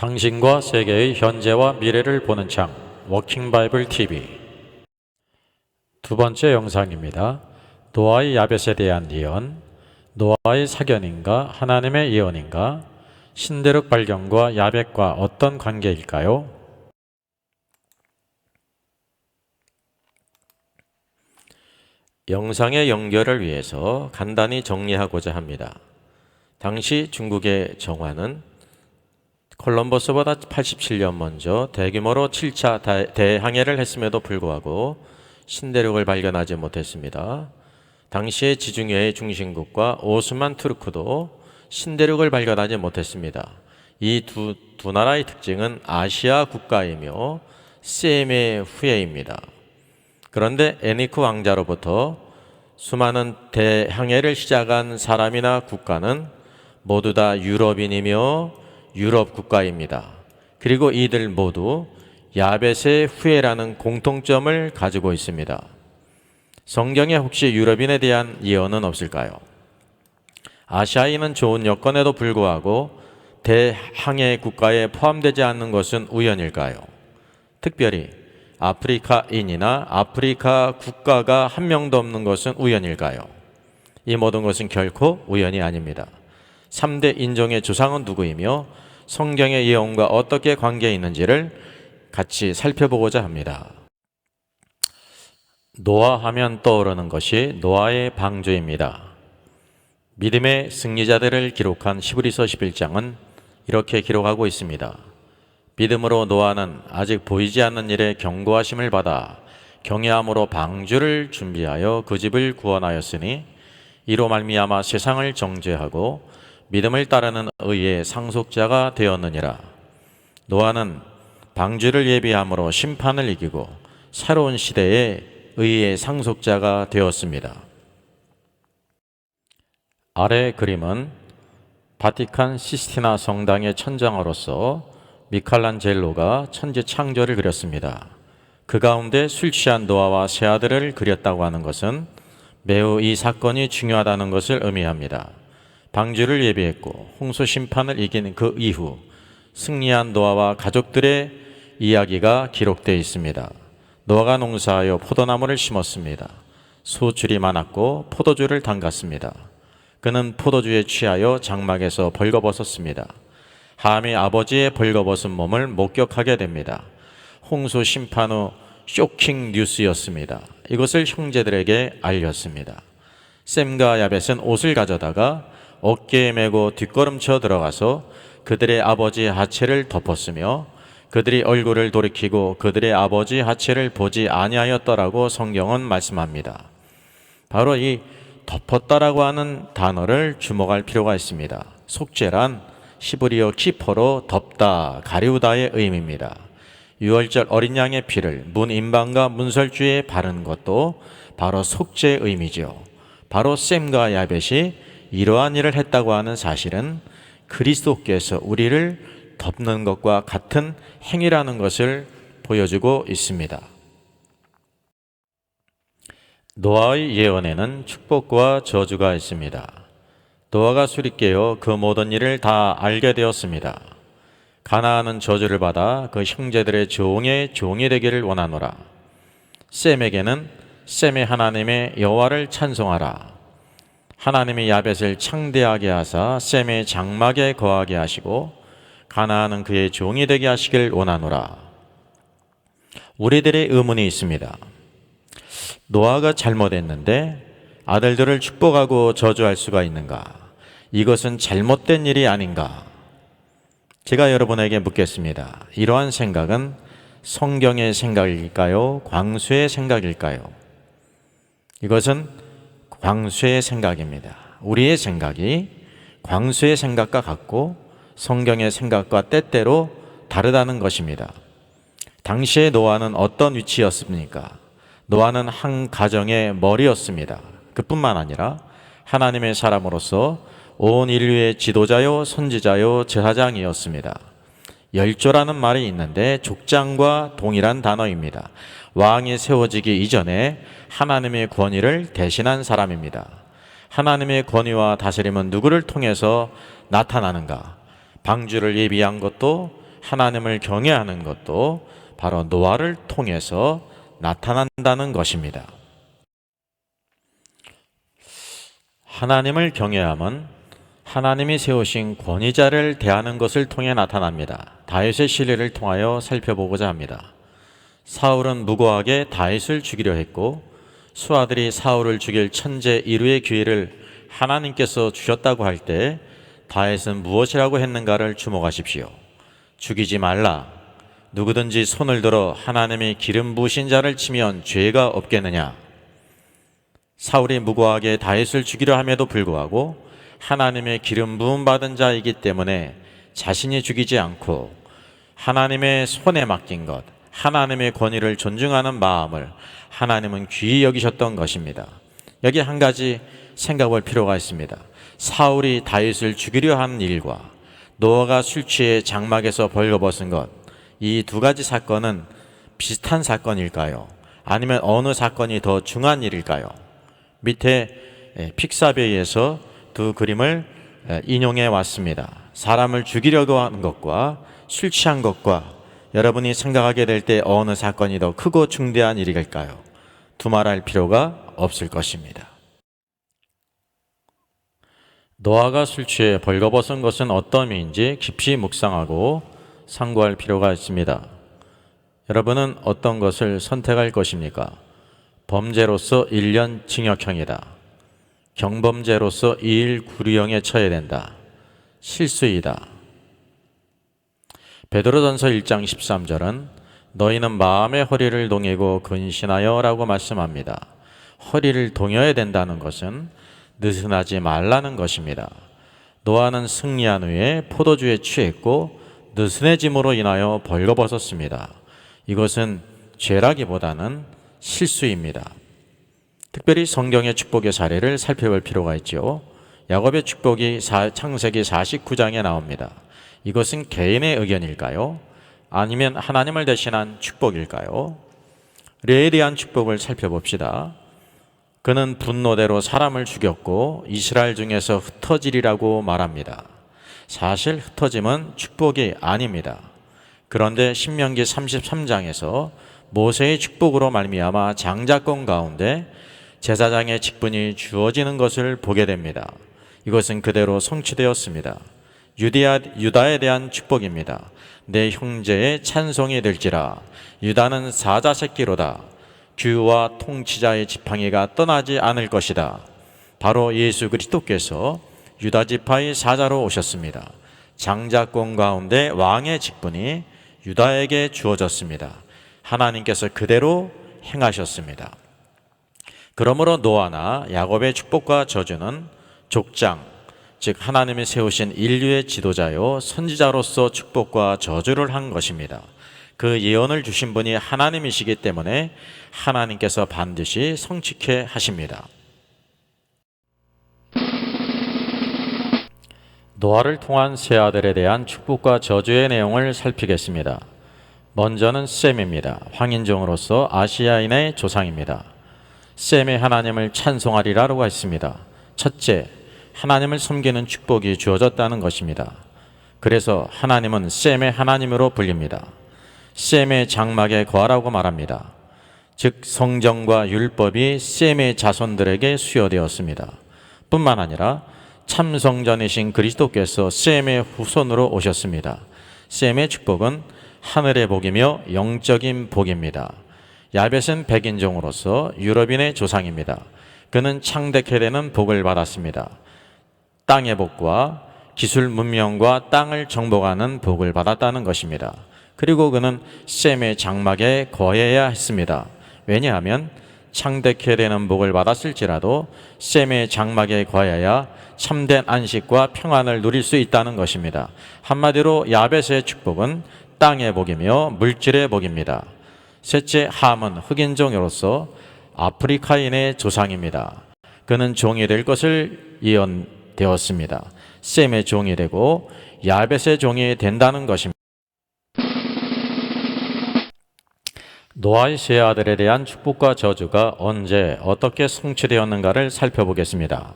당신과 세계의 현재와 미래를 보는 창 워킹 바이블 TV 두 번째 영상입니다. 노아의 야벳에 대한 예언, 노아의 사견인가 하나님의 예언인가, 신대륙 발견과 야벳과 어떤 관계일까요? 영상의 연결을 위해서 간단히 정리하고자 합니다. 당시 중국의 정화는 콜럼버스보다 87년 먼저 대규모로 7차 대- 대항해를 했음에도 불구하고 신대륙을 발견하지 못했습니다. 당시의 지중해의 중심국과 오스만 투르크도 신대륙을 발견하지 못했습니다. 이 두 두 나라의 특징은 아시아 국가이며 셈의 후예입니다. 그런데 에니크 왕자로부터 수많은 대항해를 시작한 사람이나 국가는 모두 다 유럽인이며 유럽 국가입니다. 그리고 이들 모두 야벳의 후예라는 공통점을 가지고 있습니다. 성경에 혹시 유럽인에 대한 예언은 없을까요? 아시아인은 좋은 여건에도 불구하고 대항해 국가에 포함되지 않는 것은 우연일까요? 특별히 아프리카인이나 아프리카 국가가 한 명도 없는 것은 우연일까요? 이 모든 것은 결코 우연이 아닙니다. 3대 인종의 조상은 누구이며 성경의 예언과 어떻게 관계 있는지를 같이 살펴보고자 합니다. 노아 하면 떠오르는 것이 노아의 방주입니다. 믿음의 승리자들을 기록한 시브리서 11장은 이렇게 기록하고 있습니다. 믿음으로 노아는 아직 보이지 않는 일에 경고하심을 받아 경외함으로 방주를 준비하여 그 집을 구원하였으니 이로 말미암아 세상을 정죄하고 믿음을 따르는 의의 상속자가 되었느니라. 노아는 방주를 예비함으로 심판을 이기고 새로운 시대의 의의 상속자가 되었습니다. 아래 그림은 바티칸 시스티나 성당의 천장으로서 미칼란젤로가 천지 창조를 그렸습니다. 그 가운데 술 취한 노아와 세 아들을 그렸다고 하는 것은 매우 이 사건이 중요하다는 것을 의미합니다. 방주를 예비했고 홍수 심판을 이긴 그 이후 승리한 노아와 가족들의 이야기가 기록되어 있습니다. 노아가 농사하여 포도나무를 심었습니다. 수줄이 많았고 포도주를 담갔습니다. 그는 포도주에 취하여 장막에서 벌거벗었습니다. 함이 아버지의 벌거벗은 몸을 목격하게 됩니다. 홍수 심판 후 쇼킹 뉴스였습니다. 이것을 형제들에게 알렸습니다. 샘과 야벳은 옷을 가져다가 어깨에 메고 뒷걸음쳐 들어가서 그들의 아버지 하체를 덮었으며 그들이 얼굴을 돌이키고 그들의 아버지 하체를 보지 아니하였더라고 성경은 말씀합니다. 바로 이 덮었다라고 하는 단어를 주목할 필요가 있습니다. 속죄란 시브리어 키퍼로 덮다, 가리우다의 의미입니다. 유월절 어린 양의 피를 문 인방과 문설주에 바른 것도 바로 속죄의 의미죠. 바로 셈과 야벳이 이러한 일을 했다고 하는 사실은 그리스도께서 우리를 덮는 것과 같은 행위라는 것을 보여주고 있습니다. 노아의 예언에는 축복과 저주가 있습니다. 노아가 깨어 그 모든 일을 다 알게 되었습니다. 가나안은 저주를 받아 그 형제들의 종의 종이 되기를 원하노라. 셈에게는 셈의 하나님의 여호와를 찬송하라. 하나님이 야벳을 창대하게 하사 셈의 장막에 거하게 하시고 가나안은 그의 종이 되게 하시길 원하노라. 우리들의 의문이 있습니다. 노아가 잘못했는데 아들들을 축복하고 저주할 수가 있는가? 이것은 잘못된 일이 아닌가? 제가 여러분에게 묻겠습니다. 이러한 생각은 성경의 생각일까요? 광수의 생각일까요? 이것은 광수의 생각입니다. 우리의 생각이 광수의 생각과 같고 성경의 생각과 때때로 다르다는 것입니다. 당시의 노아는 어떤 위치였습니까? 노아는 한 가정의 머리였습니다. 그뿐만 아니라 하나님의 사람으로서 온 인류의 지도자요, 선지자요, 제사장이었습니다. 열조라는 말이 있는데 족장과 동일한 단어입니다. 왕이 세워지기 이전에 하나님의 권위를 대신한 사람입니다. 하나님의 권위와 다스림은 누구를 통해서 나타나는가? 방주를 예비한 것도 하나님을 경외하는 것도 바로 노아를 통해서 나타난다는 것입니다. 하나님을 경외함은 하나님이 세우신 권위자를 대하는 것을 통해 나타납니다. 다윗의 신뢰를 통하여 살펴보고자 합니다. 사울은 무고하게 다윗을 죽이려 했고 수아들이 사울을 죽일 천재 이루의 기회를 하나님께서 주셨다고 할 때 다윗은 무엇이라고 했는가를 주목하십시오. 죽이지 말라. 누구든지 손을 들어 하나님이 기름 부으신 자를 치면 죄가 없겠느냐. 사울이 무고하게 다윗을 죽이려 함에도 불구하고 하나님의 기름 부음 받은 자이기 때문에 자신이 죽이지 않고 하나님의 손에 맡긴 것, 하나님의 권위를 존중하는 마음을 하나님은 귀히 여기셨던 것입니다. 여기 한 가지 생각할 필요가 있습니다. 사울이 다윗을 죽이려 하는 일과 노아가 술 취해 장막에서 벌거벗은 것, 이 두 가지 사건은 비슷한 사건일까요? 아니면 어느 사건이 더 중한 일일까요? 밑에 예, 픽사베이에서 두 그림을 예, 인용해 왔습니다. 사람을 죽이려고 하는 것과 술 취한 것과 여러분이 생각하게 될 때 어느 사건이 더 크고 중대한 일일까요? 두말할 필요가 없을 것입니다. 노아가 술 취해 벌거벗은 것은 어떤 의미인지 깊이 묵상하고 상고할 필요가 있습니다. 여러분은 어떤 것을 선택할 것입니까? 범죄로서 1년 징역형이다. 경범죄로서 2일 구류형에 처해야 된다. 실수이다. 베드로전서 1장 13절은 너희는 마음의 허리를 동이고 근신하여라고 말씀합니다. 허리를 동여야 된다는 것은 느슨하지 말라는 것입니다. 노아는 승리한 후에 포도주에 취했고 느슨해짐으로 인하여 벌거벗었습니다. 이것은 죄라기보다는 실수입니다. 특별히 성경의 축복의 사례를 살펴볼 필요가 있죠. 야곱의 축복이 사- 창세기 49장에 나옵니다. 이것은 개인의 의견일까요? 아니면 하나님을 대신한 축복일까요? 레에 대한 축복을 살펴봅시다. 그는 분노대로 사람을 죽였고 이스라엘 중에서 흩어지리라고 말합니다. 사실 흩어짐은 축복이 아닙니다. 그런데 신명기 33장에서 모세의 축복으로 말미암아 장자권 가운데 제사장의 직분이 주어지는 것을 보게 됩니다. 이것은 그대로 성취되었습니다. 유디아, 유다에 대한 축복입니다. 내 형제의 찬송이 될지라 유다는 사자 새끼로다. 규와 통치자의 지팡이가 떠나지 않을 것이다. 바로 예수 그리스도께서 유다 지파의 사자로 오셨습니다. 장자권 가운데 왕의 직분이 유다에게 주어졌습니다. 하나님께서 그대로 행하셨습니다. 그러므로 노아나 야곱의 축복과 저주는 족장, 즉 하나님이 세우신 인류의 지도자요 선지자로서 축복과 저주를 한 것입니다. 그 예언을 주신 분이 하나님이시기 때문에 하나님께서 반드시 성취케 하십니다. 노아를 통한 세 아들에 대한 축복과 저주의 내용을 살피겠습니다. 먼저는 셈입니다. 황인종으로서 아시아인의 조상입니다. 셈의 하나님을 찬송하리라라고 했습니다. 첫째, 하나님을 섬기는 축복이 주어졌다는 것입니다. 그래서 하나님은 셈의 하나님으로 불립니다. 셈의 장막에 거하라고 말합니다. 즉 성정과 율법이 셈의 자손들에게 수여되었습니다. 뿐만 아니라 참성전이신 그리스도께서 셈의 후손으로 오셨습니다. 셈의 축복은 하늘의 복이며 영적인 복입니다. 야벳은 백인종으로서 유럽인의 조상입니다. 그는 창대케 되는 복을 받았습니다. 땅의 복과 기술 문명과 땅을 정복하는 복을 받았다는 것입니다. 그리고 그는 셈의 장막에 거해야 했습니다. 왜냐하면 창대케 되는 복을 받았을지라도 셈의 장막에 거해야 참된 안식과 평안을 누릴 수 있다는 것입니다. 한마디로 야벳의 축복은 땅의 복이며 물질의 복입니다. 셋째 함은 흑인 종으로서 아프리카인의 조상입니다. 그는 종이 될 것을 예언 되었습니다. 셈의 종이 되고 야벳의 종이 된다는 것입니다. 노아의 세 아들에 대한 축복과 저주가 언제 어떻게 성취되었는가를 살펴보겠습니다.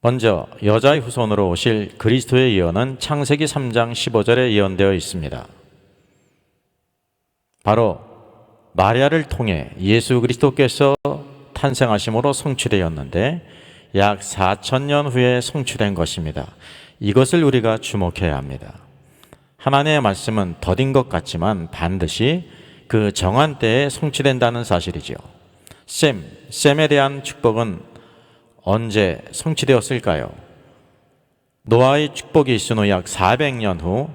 먼저 여자의 후손으로 오실 그리스도의 예언은 창세기 3장 15절에 예언되어 있습니다. 바로 마리아를 통해 예수 그리스도께서 탄생하심으로 성취되었는데 약 4천 년 후에 성취된 것입니다. 이것을 우리가 주목해야 합니다. 하나님의 말씀은 더딘 것 같지만 반드시 그 정한 때에 성취된다는 사실이지요. 셈, 셈에 대한 축복은 언제 성취되었을까요? 노아의 축복이 있은 후 약 400년 후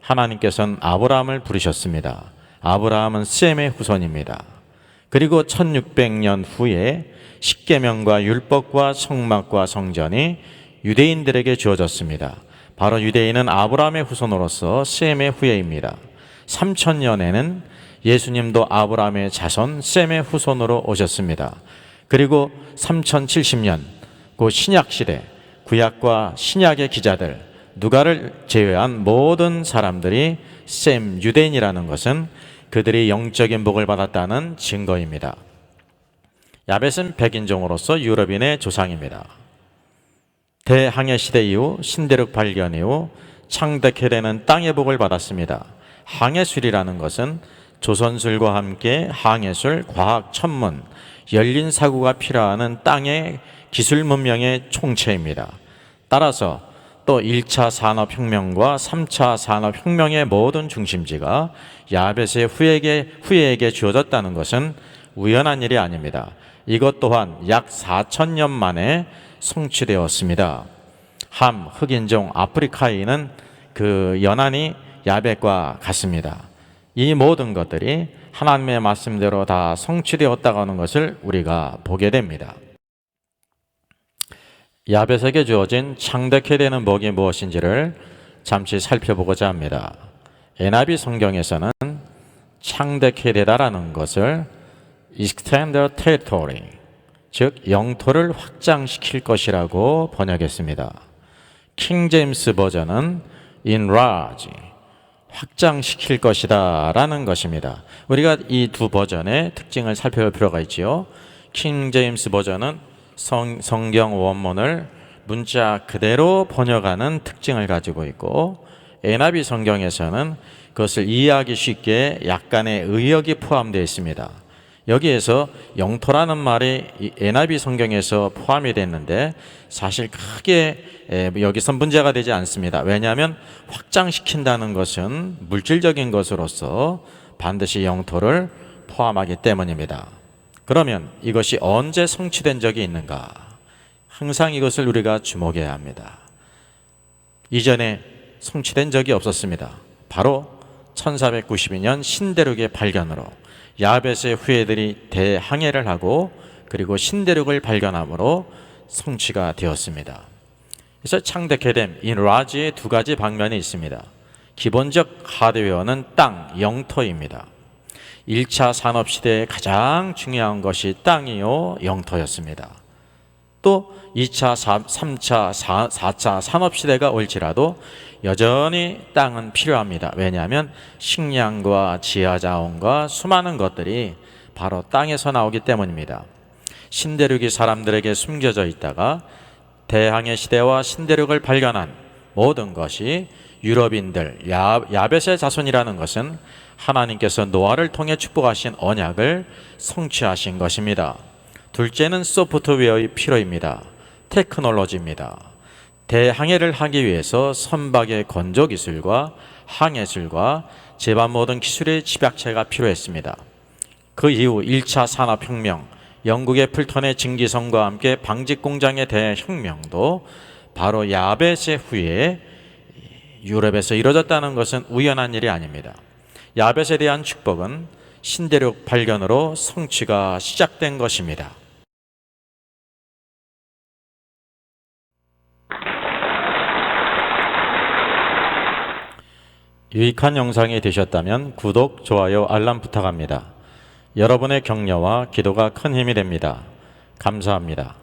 하나님께서는 아브라함을 부르셨습니다. 아브라함은 셈의 후손입니다. 그리고 1600년 후에 십계명과 율법과 성막과 성전이 유대인들에게 주어졌습니다. 바로 유대인은 아브라함의 후손으로서 셈의 후예입니다. 3000년에는 예수님도 아브라함의 자손 셈의 후손으로 오셨습니다. 그리고 3070년 그 신약 시대 구약과 신약의 기자들 누가를 제외한 모든 사람들이 셈 유대인이라는 것은 그들이 영적인 복을 받았다는 증거입니다. 야벳은 백인종으로서 유럽인의 조상입니다. 대항해 시대 이후 신대륙 발견 이후 되는 땅의 복을 받았습니다. 항해술이라는 것은 조선술과 함께 항해술, 과학, 천문, 열린 사고가 필요하는 땅의 기술 문명의 총체입니다. 따라서 또 1차 산업혁명과 3차 산업혁명의 모든 중심지가 야벳의 후에게, 후예에게 주어졌다는 것은 우연한 일이 아닙니다. 이것 또한 약 4천년 만에 성취되었습니다. 함, 흑인종, 아프리카인은 그 연한이 야벳과 같습니다. 이 모든 것들이 하나님의 말씀대로 다 성취되었다고 하는 것을 우리가 보게 됩니다. 야벳에게 주어진 창대케 되는 복이 무엇인지를 잠시 살펴보고자 합니다. 에나비 성경에서는 창대케 되다라는 것을 extend territory, 즉 영토를 확장시킬 것이라고 번역했습니다. 킹 제임스 버전은 enlarge, 확장시킬 것이다 라는 것입니다. 우리가 이 두 버전의 특징을 살펴볼 필요가 있지요. 킹 제임스 버전은 성, 성경 원문을 문자 그대로 번역하는 특징을 가지고 있고 NIV 성경에서는 그것을 이해하기 쉽게 약간의 의역이 포함되어 있습니다. 여기에서 영토라는 말이 이 NIV 성경에서 포함이 됐는데 사실 크게 에, 여기서 문제가 되지 않습니다. 왜냐하면 확장시킨다는 것은 물질적인 것으로서 반드시 영토를 포함하기 때문입니다. 그러면 이것이 언제 성취된 적이 있는가? 항상 이것을 우리가 주목해야 합니다. 이전에 성취된 적이 없었습니다. 바로 1492년 신대륙의 발견으로 야벳의 후예들이 대항해를 하고 그리고 신대륙을 발견함으로 성취가 되었습니다. 그래서 창대케뎀 인라지의 두 가지 방면이 있습니다. 기본적 하드웨어는 땅, 영토입니다. 1차 산업 시대에 가장 중요한 것이 땅이요, 영토였습니다. 또 2차, 3차, 4차 산업 시대가 올지라도 여전히 땅은 필요합니다. 왜냐하면 식량과 지하 자원과 수많은 것들이 바로 땅에서 나오기 때문입니다. 신대륙이 사람들에게 숨겨져 있다가 대항해 시대와 신대륙을 발견한 모든 것이 유럽인들 야, 야벳의 자손이라는 것은 하나님께서 노아를 통해 축복하신 언약을 성취하신 것입니다. 둘째는 소프트웨어의 필요입니다. 테크놀로지입니다. 대항해를 하기 위해서 선박의 건조 기술과 항해술과 제반 모든 기술의 집약체가 필요했습니다. 그 이후 1차 산업혁명, 영국의 풀턴의 증기성과 함께 방직 공장의 대혁명도 바로 야벳의 후에 유럽에서 이루어졌다는 것은 우연한 일이 아닙니다. 야벳에 대한 축복은 신대륙 발견으로 성취가 시작된 것입니다. 유익한 영상이 되셨다면 구독, 좋아요, 알람 부탁합니다. 여러분의 격려와 기도가 큰 힘이 됩니다. 감사합니다.